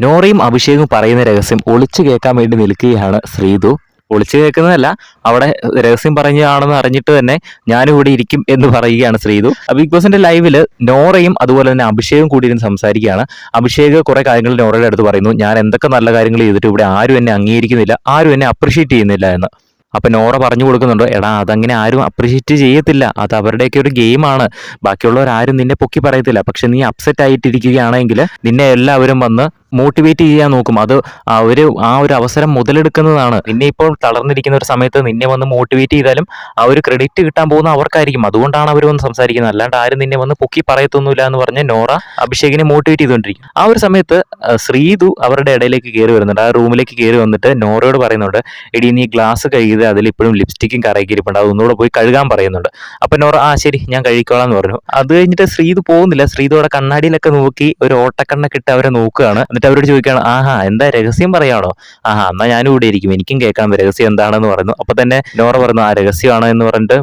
നോറയും അഭിഷേകും പറയുന്ന രഹസ്യം ഒളിച്ചു കേൾക്കാൻ വേണ്ടി നിൽക്കുകയാണ് ശ്രീതു. ഒളിച്ചു കേൾക്കുന്നതല്ല അവിടെ രഹസ്യം പറഞ്ഞതാണെന്ന് അറിഞ്ഞിട്ട് തന്നെ ഞാനും ഇവിടെ ഇരിക്കും എന്ന് പറയുകയാണ് ശ്രീതു. ബിഗ് ബോസിന്റെ ലൈവിൽ നോറയും അതുപോലെ തന്നെ അഭിഷേകും കൂടി ഇരുന്ന് സംസാരിക്കുകയാണ്. അഭിഷേക് കുറെ കാര്യങ്ങൾ നോറയുടെ അടുത്ത് പറയുന്നു. ഞാൻ എന്തൊക്കെ നല്ല കാര്യങ്ങൾ ചെയ്തിട്ട് ഇവിടെ ആരും എന്നെ അംഗീകരിക്കുന്നില്ല ആരും എന്നെ അപ്രിഷിയേറ്റ് ചെയ്യുന്നില്ല എന്ന്. അപ്പൊ നോറ പറഞ്ഞു കൊടുക്കുന്നുണ്ട് എടാ അതങ്ങനെ ആരും അപ്രിഷിയേറ്റ് ചെയ്യത്തില്ല. അത് അവരുടെയൊക്കെ ഒരു ഗെയിമാണ് ബാക്കിയുള്ളവർ ആരും നിന്നെ പൊക്കി പറയത്തില്ല. പക്ഷെ നീ അപ്സെറ്റ് ആയിട്ടിരിക്കുകയാണെങ്കിൽ നിന്നെ എല്ലാവരും വന്ന് മോട്ടിവേറ്റ് ചെയ്യാൻ നോക്കും. അത് ആ ഒരു ആ ഒരു അവസരം മുതലെടുക്കുന്നതാണ്. നിന്നെ ഇപ്പോൾ തളർന്നിരിക്കുന്ന ഒരു സമയത്ത് നിന്നെ വന്ന് മോട്ടിവേറ്റ് ചെയ്താലും ആ ഒരു ക്രെഡിറ്റ് കിട്ടാൻ പോകുന്ന അവർക്കായിരിക്കും. അതുകൊണ്ടാണ് അവർ വന്ന് സംസാരിക്കുന്നത്. അല്ലാണ്ട് ആരും നിന്നെ വന്ന് പൊക്കി പറയത്തൊന്നുമില്ല എന്ന് പറഞ്ഞ് നോറ അഭിഷേകിനെ മോട്ടിവേറ്റ് ചെയ്തുകൊണ്ടിരിക്കും. ആ ഒരു സമയത്ത് ശ്രീതു അവരുടെ ഇടയിലേക്ക് കയറി വരുന്നുണ്ട്. ആ റൂമിലേക്ക് കയറി വന്നിട്ട് നോറയോട് പറയുന്നുണ്ട് എടി നീ ഗ്ലാസ് കഴുകിയത് അതിൽ ഇപ്പോഴും ലിപ്സ്റ്റിക്കും കറക്കിയിരിപ്പുണ്ട് അതൊന്നുകൂടെ പോയി കഴുകാൻ പറയുന്നുണ്ട്. അപ്പൊ നോറ ആ ശരി ഞാൻ കഴിക്കോളാം എന്ന് പറഞ്ഞു. അത് കഴിഞ്ഞിട്ട് ശ്രീതു പോകുന്നില്ല. ശ്രീതു അവിടെ കണ്ണാടിയിലൊക്കെ നോക്കി ഒരു ഓട്ടക്കണ്ണൊക്കെ ഇട്ട് അവരെ നോക്കുകയാണ്. എന്നിട്ട് അവരോട് ചോദിക്കുകയാണ് ആഹാ എന്താ രഹസ്യം പറയാണോ? ആഹാ എന്നാ ഞാനും ഇവിടെ ഇരിക്കും. എനിക്കും കേൾക്കാം രഹസ്യം എന്താണെന്ന് പറയുന്നു. അപ്പൊ തന്നെ നോറ പറഞ്ഞു ആ രഹസ്യമാണ് എന്ന് പറഞ്ഞിട്ട്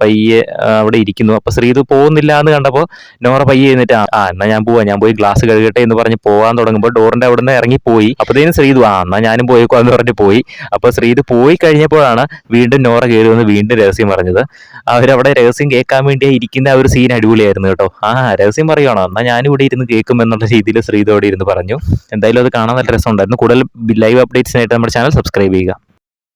പയ്യെ അവിടെ ഇരിക്കുന്നു. അപ്പൊ ശ്രീത് പോകുന്നില്ല എന്ന് കണ്ടപ്പോൾ നോറ പയ്യെ എന്നിട്ട് ആ എന്നാ ഞാൻ പോവാ ഞാൻ പോയി ഗ്ലാസ് കഴുകട്ടെ എന്ന് പറഞ്ഞ് പോകാൻ തുടങ്ങുമ്പോൾ ഡോറിന്റെ അവിടെ നിന്ന് ഇറങ്ങി പോയി അപ്പത്തേനും ശ്രീതു ആ എന്നാ ഞാനും പോയിക്കോ എന്ന് പറഞ്ഞ് പോയി. അപ്പൊ ശ്രീത് പോയി കഴിഞ്ഞപ്പോഴാണ് വീണ്ടും നോറ കയറി വന്ന് വീണ്ടും രഹസ്യം പറഞ്ഞത്. അവരവിടെ രഹസ്യം കേൾക്കാൻ വേണ്ടി ഇരിക്കുന്ന ആ ഒരു സീൻ അടിപൊളിയായിരുന്നു കേട്ടോ. ആ രഹസ്യം പറയുവാണോ? എന്നാ ഞാനും ഇവിടെ ഇരുന്ന് കേൾക്കും എന്നുള്ള രീതിയിൽ ശ്രീതോടെ ഇരുന്ന് പറഞ്ഞു. എന്തായാലും അത് കാണാൻ നല്ല രസമുണ്ടായിരുന്നു കൂടുതൽ ലൈവ് അപ്ഡേറ്റ്സിനായിട്ട് നമ്മുടെ ചാനൽ സബ്സ്ക്രൈബ് ചെയ്യുക.